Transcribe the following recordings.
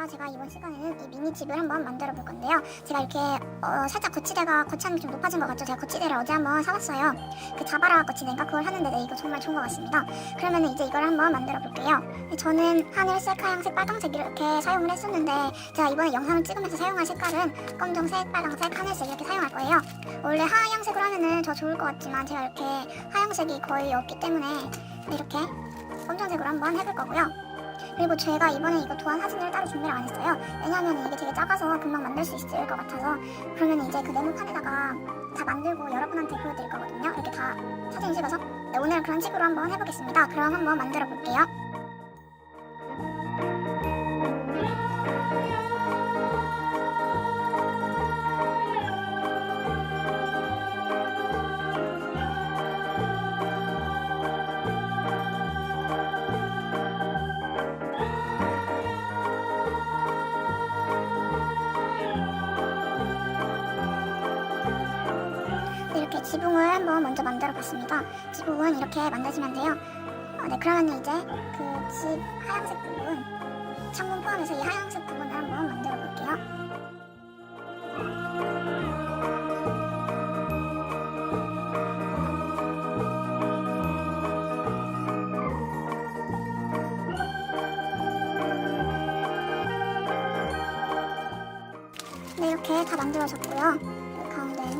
반갑습니다. 제가 이번 시간에는 이 미니 집을 한번 만들어 볼 건데요. 제가 이렇게 어, 살짝 거치대가 거창이 좀 높아진 것 같죠? 제가 거치대를 어제 한번 사봤어요. 그 자바라 거치대인가 그걸 하는데 네, 이거 정말 좋은 것 같습니다. 그러면 이제 이걸 한번 만들어 볼게요. 네, 저는 하늘색, 하얀색, 빨강색 이렇게 사용을 했었는데 제가 이번에 영상을 찍으면서 사용할 색깔은 검정색, 빨강색, 하늘색 이렇게 사용할 거예요. 원래 하얀색으로 하면은 더 좋을 것 같지만 제가 이렇게 하얀색이 거의 없기 때문에 이렇게 검정색으로 한번 해볼 거고요. 그리고 제가 이번에 이거 도안 사진을 따로 준비를 안 했어요. 왜냐하면 이게 되게 작아서 금방 만들 수 있을 것 같아서 그러면 이제 그 네모판에다가 다 만들고 여러분한테 보여드릴 거거든요. 이렇게 다 사진 찍어서 네, 오늘 그런 식으로 한번 해보겠습니다. 그럼 한번 만들어 볼게요. 이렇게 지붕을 한번 먼저 만들어 봤습니다. 지붕은 이렇게 만드시면 돼요. 어, 네, 그러면 이제 그 집 하얀색 부분, 창문 포함해서 이 하얀색 부분을 한번 만들어 볼게요. 네, 이렇게 다 만들어졌고요.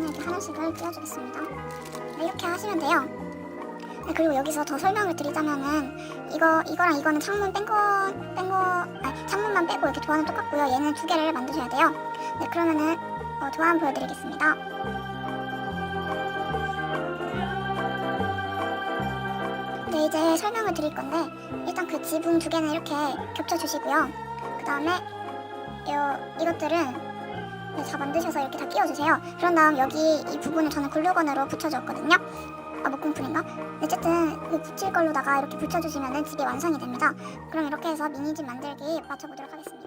이렇게 하나씩을 띄워주겠습니다. 네, 이렇게 하시면 돼요. 네, 그리고 여기서 더 설명을 드리자면은 이거 이거랑 이거는 창문 뺀 거 뺀거 아니 창문만 빼고 이렇게 도안은 똑같고요. 얘는 두 개를 만드셔야 돼요. 네, 그러면은 어, 도안 보여드리겠습니다. 네, 이제 설명을 드릴 건데 일단 그 지붕 두 개는 이렇게 겹쳐 주시고요. 그 다음에 이것들은 네, 다 만드셔서 이렇게 다 끼워주세요. 그런 다음 여기 이 부분을 저는 글루건으로 붙여줬거든요. 아, 목공풀인가? 어쨌든 그 붙일 걸로다가 이렇게 붙여주시면 집이 완성이 됩니다. 그럼 이렇게 해서 미니집 만들기 맞춰보도록 하겠습니다.